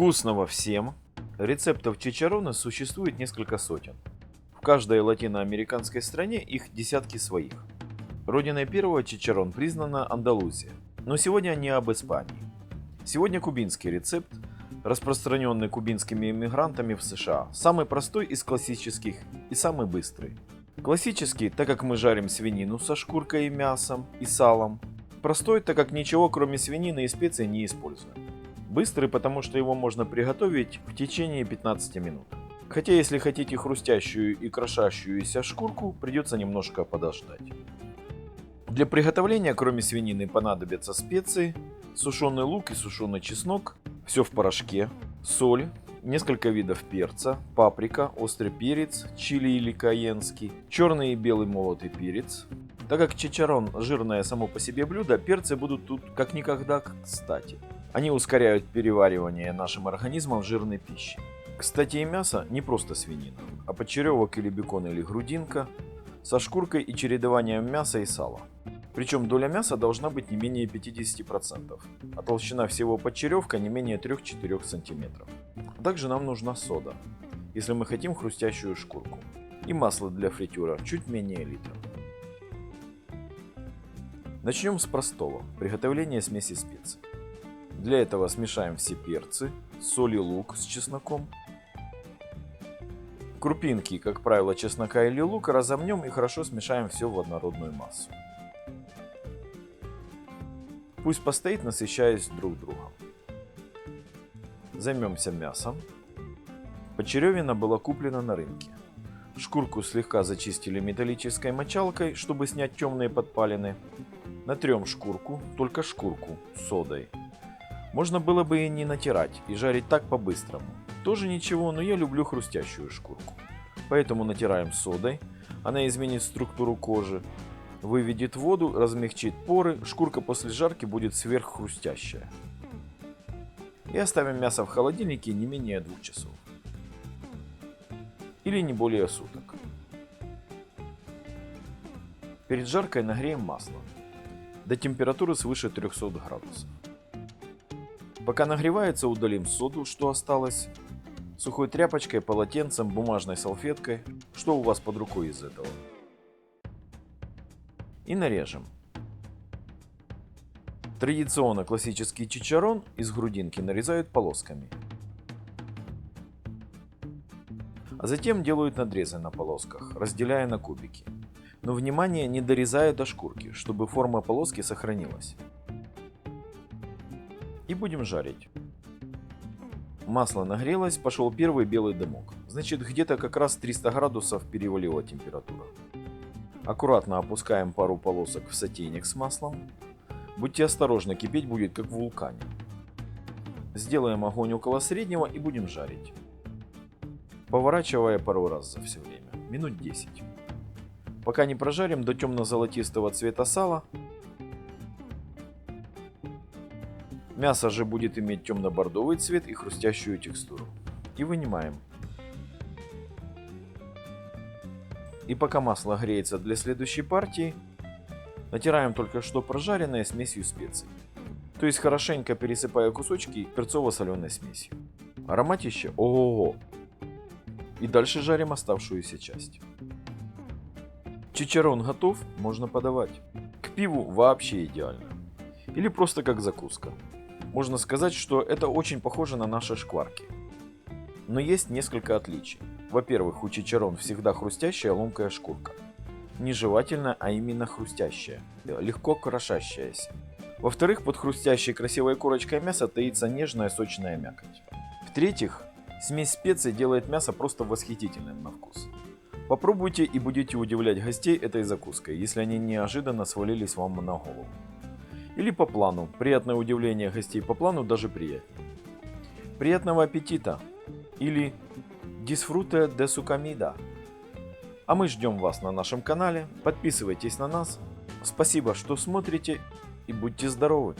Вкусного всем! Рецептов чичарона существует несколько сотен. В каждой латиноамериканской стране их десятки своих. Родиной первого чичарон признана Андалузия. Но сегодня не об Испании. Сегодня кубинский рецепт, распространенный кубинскими иммигрантами в США. Самый простой из классических и самый быстрый. Классический, так как мы жарим свинину со шкуркой и мясом и салом. Простой, так как ничего кроме свинины и специй не используем. Быстрый, потому что его можно приготовить в течение 15 минут. Хотя если хотите хрустящую и крошащуюся шкурку, придется немножко подождать. Для приготовления, кроме свинины, понадобятся специи, сушеный лук и сушеный чеснок, все в порошке, соль, несколько видов перца, паприка, острый перец, чили или каенский, черный и белый молотый перец. Так как чичарон жирное само по себе блюдо, перцы будут тут как никогда кстати. Они ускоряют переваривание нашим организмом жирной пищи. Кстати, и мясо не просто свинина, а почеревок или бекон или грудинка со шкуркой и чередованием мяса и сала. Причем доля мяса должна быть не менее 50%, а толщина всего почеревка не менее 3-4 см. Также нам нужна сода, если мы хотим хрустящую шкурку, и масло для фритюра чуть менее литра. Начнем с простого – приготовления смеси специй. Для этого смешаем все перцы, соль и лук с чесноком. Крупинки, как правило, чеснока или лука разомнем и хорошо смешаем все в однородную массу. Пусть постоит, насыщаясь друг другом. Займемся мясом. Почеревина была куплена на рынке. Шкурку слегка зачистили металлической мочалкой, чтобы снять темные подпалины. Натрем шкурку, только шкурку, содой. Можно было бы и не натирать, и жарить так по-быстрому. Тоже ничего, но я люблю хрустящую шкурку. Поэтому натираем содой, она изменит структуру кожи, выведет воду, размягчит поры, шкурка после жарки будет сверххрустящая. И оставим мясо в холодильнике не менее двух часов. Или не более суток. Перед жаркой нагреем масло до температуры свыше 300 градусов. Пока нагревается, удалим соду, что осталось, сухой тряпочкой, полотенцем, бумажной салфеткой, что у вас под рукой из этого. И нарежем. Традиционно классический чичарон из грудинки нарезают полосками. А затем делают надрезы на полосках, разделяя на кубики. Но внимание, не дорезая до шкурки, чтобы форма полоски сохранилась и будем жарить. Масло нагрелось, пошел первый белый дымок. Значит, где-то как раз 300 градусов перевалила температура. Аккуратно опускаем пару полосок в сотейник с маслом. Будьте осторожны, кипеть будет как в вулкане. Сделаем огонь около среднего и будем жарить. Поворачивая пару раз за все время, минут 10. Пока не прожарим до темно-золотистого цвета сала, Мясо же будет иметь темно-бордовый цвет и хрустящую текстуру. И вынимаем. И пока масло греется для следующей партии, натираем только что прожаренное смесью специй. То есть хорошенько пересыпая кусочки перцово-соленой смесью. Ароматище ого-го. И дальше жарим оставшуюся часть. Чичарон готов, можно подавать. К пиву вообще идеально. Или просто как закуска. Можно сказать, что это очень похоже на наши шкварки. Но есть несколько отличий. Во-первых, у чичарон всегда хрустящая ломкая шкурка. Не жевательная, а именно хрустящая, легко крошащаяся. Во-вторых, под хрустящей красивой корочкой мяса таится нежная сочная мякоть. В-третьих, смесь специй делает мясо просто восхитительным на вкус. Попробуйте и будете удивлять гостей этой закуской, если они неожиданно свалились вам на голову. Или по плану. Приятное удивление гостей по плану даже приятнее. Приятного аппетита! Или de su comida. А мы ждем вас на нашем канале. Подписывайтесь на нас. Спасибо, что смотрите и будьте здоровы!